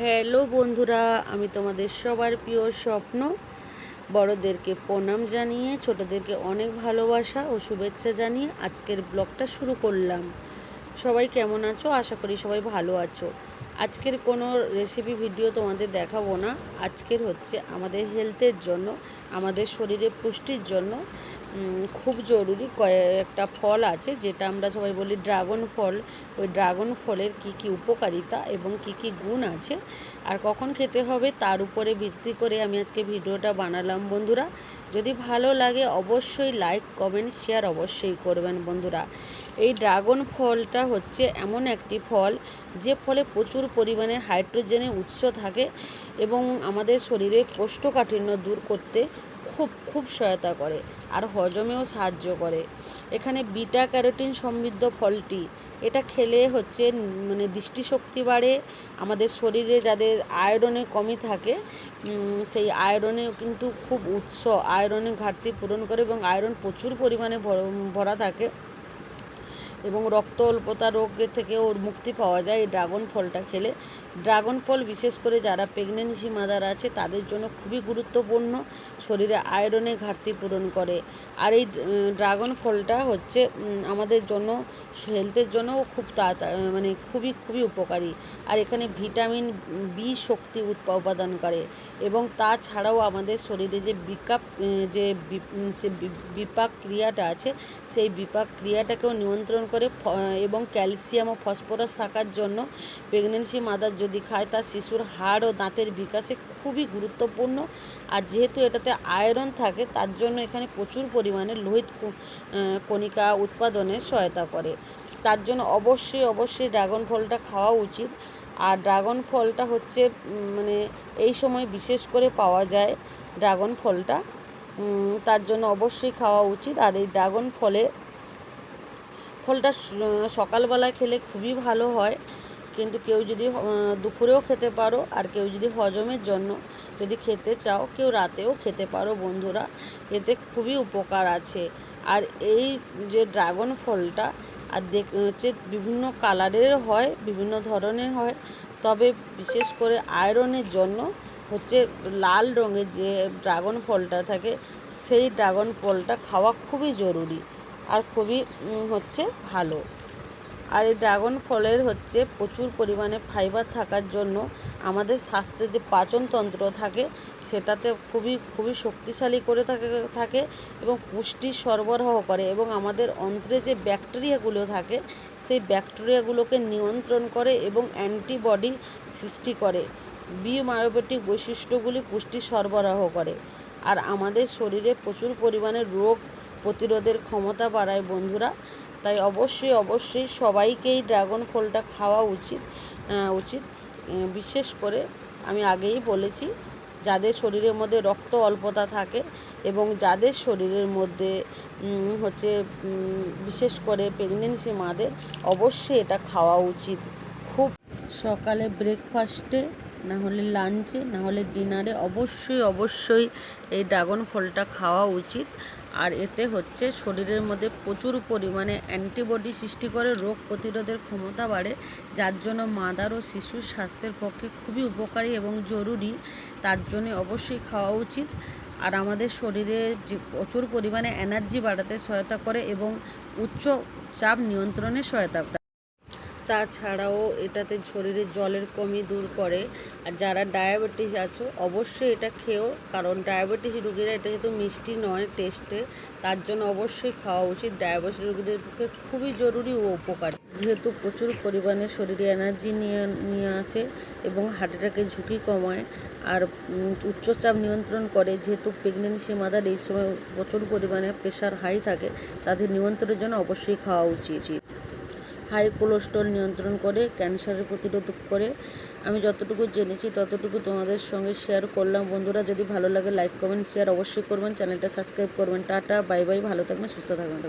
Hello বন্ধুরা, আমি তোমাদের সবার প্রিয় স্বপ্ন। বড়দেরকে প্রণাম জানিয়ে, ছোটদেরকে অনেক ভালোবাসা ও শুভেচ্ছা জানিয়ে আজকের ব্লগটা শুরু করলাম। সবাই কেমন আছো? আশা করি সবাই ভালো আছো। আজকের কোনো রেসিপি ভিডিও তোমাদের দেখাবো না। আজকের হচ্ছে আমাদের হেলথের জন্য, আমাদের শরীরে পুষ্টির জন্য খুব জরুরি কয়েকটা ফল আছে, যেটা আমরা সবাই বলি ড্রাগন ফল। ওই ড্রাগন ফলের কি কি উপকারিতা এবং কি কি গুণ আছে আর কখন খেতে হবে তার উপরে ভিত্তি করে আমি আজকে ভিডিওটা বানালাম বন্ধুরা। যদি ভালো লাগে অবশ্যই লাইক, কমেন্ট, শেয়ার অবশ্যই করবেন বন্ধুরা। এই ড্রাগন ফলটা হচ্ছে এমন একটি ফল যে ফলে প্রচুর পরিমাণে হাইড্রোজেনের উৎস থাকে এবং আমাদের শরীরে কোষ্ঠকাঠিন্য দূর করতে খুব খুব সহায়তা করে। আর হজমেও সাহায্য করে। এখানে বিটা ক্যারোটিন সমৃদ্ধ ফলটি, এটা খেলে হচ্ছে মানে দৃষ্টিশক্তি বাড়ে। আমাদের শরীরে যাদের আয়রনের কমই থাকে সেই আয়রনেও কিন্তু খুব উৎস, আয়রনের ঘাটতি পূরণ করে এবং আয়রন প্রচুর পরিমাণে ভরা থাকে। এবং রক্ত অল্পতা রোগের থেকে ওর মুক্তি পাওয়া যায় এই ড্রাগন ফলটা খেলে। ড্রাগন ফল বিশেষ করে যারা প্রেগনেন্সি মাদার আছে, তাদের জন্য খুবই গুরুত্বপূর্ণ। শরীরে আয়রনের ঘাটতি পূরণ করে। আর এই ড্রাগন ফলটা হচ্ছে আমাদের জন্য হেলথের জন্যও খুব তাড়াতাড়ি মানে খুবই খুবই উপকারী। আর এখানে ভিটামিন বি শক্তি উৎপা- উপাদান করে। এবং তাছাড়াও আমাদের শরীরে যে বিকাপ যে বিপাক ক্রিয়াটা আছে, সেই বিপাক ক্রিয়াটাকেও নিয়ন্ত্রণ করে এবং ক্যালসিয়াম ও ফসফরাস থাকার জন্য প্রেগনেন্সি মাদার যদি খায়, তার শিশুর হাড় ও দাঁতের বিকাশে খুবই গুরুত্বপূর্ণ। আর যেহেতু এটাতে আয়রন থাকে, তার জন্য এখানে প্রচুর পরিমাণে লোহিত কণিকা উৎপাদনে সহায়তা করে। তার জন্য অবশ্যই অবশ্যই ড্রাগন ফলটা খাওয়া উচিত। আর ড্রাগন ফলটা হচ্ছে মানে এই সময় বিশেষ করে পাওয়া যায় ড্রাগন ফলটা। তার জন্য অবশ্যই খাওয়া উচিত। আর এই ড্রাগন ফলে ফলটা সকালবেলায় খেলে খুবই ভালো হয়। কিন্তু কেউ যদি দুপুরেও খেতে পারো আর কেউ যদি হজমের জন্য যদি খেতে চাও, কেউ রাতেও খেতে পারো বন্ধুরা। এতে খুবই উপকার আছে। আর এই যে ড্রাগন ফলটা, আর দেখ, হচ্ছে বিভিন্ন কালারের হয়, বিভিন্ন ধরনের হয়। তবে বিশেষ করে আয়রনের জন্য হচ্ছে লাল রঙের যে ড্রাগন ফলটা থাকে, সেই ড্রাগন ফলটা খাওয়া খুবই জরুরি। আর খুবই হচ্ছে ভালো। আর এই ড্রাগন ফলের হচ্ছে প্রচুর পরিমাণে ফাইবার থাকার জন্য আমাদের স্বাস্থ্যে যে পাচনতন্ত্র থাকে, সেটাতে খুবই খুবই শক্তিশালী করে থাকে থাকে এবং পুষ্টি সরবরাহ করে এবং আমাদের অন্ত্রে যে ব্যাকটেরিয়াগুলো থাকে, সেই ব্যাকটেরিয়াগুলোকে নিয়ন্ত্রণ করে এবং অ্যান্টিবডি সৃষ্টি করে বিমায়োপেটিক বৈশিষ্ট্যগুলি পুষ্টি সরবরাহ করে। আর আমাদের শরীরে প্রচুর পরিমাণে রোগ প্রতিরোধের ক্ষমতা বাড়ায় বন্ধুরা। তাই অবশ্যই অবশ্যই সবাইকেই ড্রাগন ফলটা খাওয়া উচিত উচিত। বিশেষ করে আমি আগেই বলেছি, যাদের শরীরের মধ্যে রক্ত অল্পতা থাকে এবং যাদের শরীরের মধ্যে হচ্ছে বিশেষ করে প্রেগনেন্সি মাদের, অবশ্যই এটা খাওয়া উচিত। খুব সকালে ব্রেকফাস্টে না হলে লাঞ্চে না হলে ডিনারে অবশ্যই অবশ্যই এই ড্রাগন ফলটা খাওয়া উচিত। আর এতে হচ্ছে শরীরের মধ্যে প্রচুর পরিমাণে অ্যান্টিবডি সৃষ্টি করে, রোগ প্রতিরোধের ক্ষমতা বাড়ে, যার জন্য মাদার ও শিশুর স্বাস্থ্যের পক্ষে খুবই উপকারী এবং জরুরি। তার জন্য অবশ্যই খাওয়া উচিত। আর আমাদের শরীরে যে প্রচুর পরিমাণে এনার্জি বাড়াতে সহায়তা করে এবং উচ্চ চাপ নিয়ন্ত্রণে সহায়তা তাছাড়াও এটাতে শরীরে জলের কমি দূর করে। আর যারা ডায়াবেটিস আছো, অবশ্যই এটা খেও, কারণ ডায়াবেটিস রুগীরা এটা যেহেতু মিষ্টি নয় টেস্টে তার জন্য অবশ্যই খাওয়া উচিত। ডায়াবেটিস রুগীদের পক্ষে খুবই জরুরি ও উপকারী। যেহেতু প্রচুর পরিমাণে শরীরে এনার্জি নিয়ে নিয়ে আসে এবং হার্ট অ্যাটাকের ঝুঁকি কমায়, আর উচ্চচাপ নিয়ন্ত্রণ করে, যেহেতু প্রেগনেন্সি মাদার এই সময় প্রচুর পরিমাণে প্রেশার হাই থাকে, তাদের নিয়ন্ত্রণের জন্য অবশ্যই খাওয়া উচিত। হাই কোলেস্ট্রল নিয়ন্ত্রণ করে, ক্যান্সারের প্রতিরোধ করে। আমি যতটুকু জেনেছি ততটুকু তোমাদের সঙ্গে শেয়ার করলাম। বন্ধুরা, যদি ভালো লাগে লাইক কমেন্ট শেয়ার অবশ্যই করবেন। চ্যানেলটা সাবস্ক্রাইব করবেন। টাটা বাই বাই ভালো থাকবেন, সুস্থ থাকবেন।